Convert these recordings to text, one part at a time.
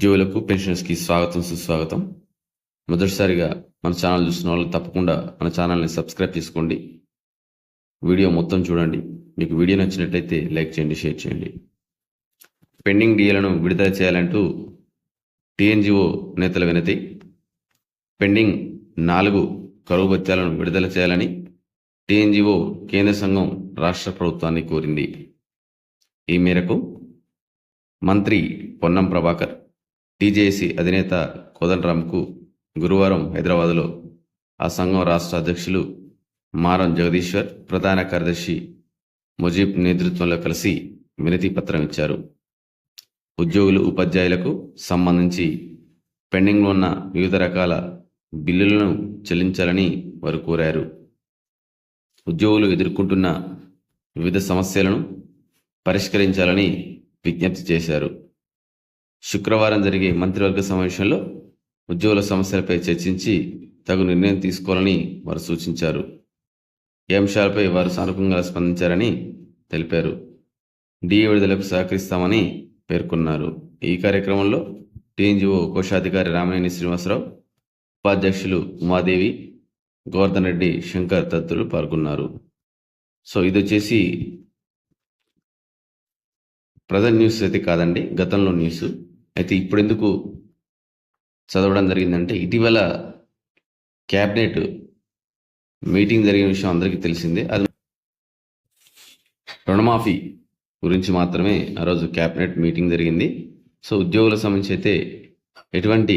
జీవులకు పెన్షనర్స్కి స్వాగతం సుస్వాగతం. మొదటిసారిగా మన ఛానల్ చూస్తున్న వాళ్ళు తప్పకుండా మన ఛానల్ని సబ్స్క్రైబ్ చేసుకోండి. వీడియో మొత్తం చూడండి. మీకు వీడియో నచ్చినట్లయితే లైక్ చేయండి షేర్ చేయండి. పెండింగ్ డిఏలను విడుదల చేయాలంటూ టీఎన్జిఓ నేతల వినతి. పెండింగ్ నాలుగు కరువు భత్యాలను విడుదల చేయాలని టీఎన్జిఓ కేంద్ర సంఘం రాష్ట్ర ప్రభుత్వాన్ని కోరింది. ఈ మేరకు మంత్రి పొన్నం ప్రభాకర్ టీజేఏసీ అధినేత కోదండరామ్కు గురువారం హైదరాబాద్లో ఆ సంఘం రాష్ట్ర అధ్యక్షులు మారం జగదీశ్వర్ ప్రధాన కార్యదర్శి ముజీబ్ నేతృత్వంలో కలిసి వినతి పత్రం ఇచ్చారు. ఉద్యోగులు ఉపాధ్యాయులకు సంబంధించి పెండింగ్లో ఉన్న వివిధ రకాల బిల్లులను చెల్లించాలని వారు కోరారు. ఉద్యోగులు ఎదుర్కొంటున్న వివిధ సమస్యలను పరిష్కరించాలని విజ్ఞప్తి చేశారు. శుక్రవారం జరిగే మంత్రివర్గ సమావేశంలో ఉద్యోగుల సమస్యలపై చర్చించి తగు నిర్ణయం తీసుకోవాలని వారు సూచించారు. ఏ అంశాలపై వారు సానుకూలంగా స్పందించారని తెలిపారు. డిఏ విడుదలకు సహకరిస్తామని పేర్కొన్నారు. ఈ కార్యక్రమంలో టీఎన్జిఓ కోశాధికారి రామనేని శ్రీనివాసరావు ఉపాధ్యక్షులు ఉమాదేవి గోవర్ధన్ రెడ్డి శంకర్ తదితరులు పాల్గొన్నారు. సో ఇది వచ్చేసి ప్రజెంట్ న్యూస్ అయితే కాదండి గతంలో న్యూస్. అయితే ఇప్పుడు ఎందుకు చదవడం జరిగిందంటే ఇటీవల క్యాబినెట్ మీటింగ్ జరిగిన విషయం అందరికీ తెలిసిందే. అది రుణమాఫీ గురించి మాత్రమే ఆ రోజు క్యాబినెట్ మీటింగ్ జరిగింది. సో ఉద్యోగుల సంబంధించి అయితే ఎటువంటి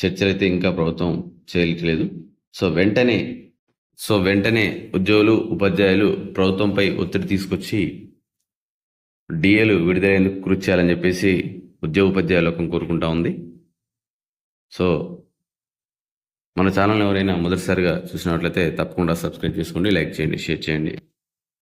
చర్చలు అయితే ఇంకా ప్రభుత్వం చేయట్లేదు. సో వెంటనే సో వెంటనే ఉద్యోగులు ఉపాధ్యాయులు ప్రభుత్వంపై ఒత్తిడి తీసుకొచ్చి డిఏలు విడుదలైనందుకు కృషి చేయాలని చెప్పేసి ఉద్యోగ లోకం కోరుకుంటా ఉంది. సో మన ఛానల్ ఎవరైనా మొదటిసారిగా చూసినట్లయితే తప్పకుండా సబ్స్క్రైబ్ చేసుకోండి లైక్ చేయండి షేర్ చేయండి.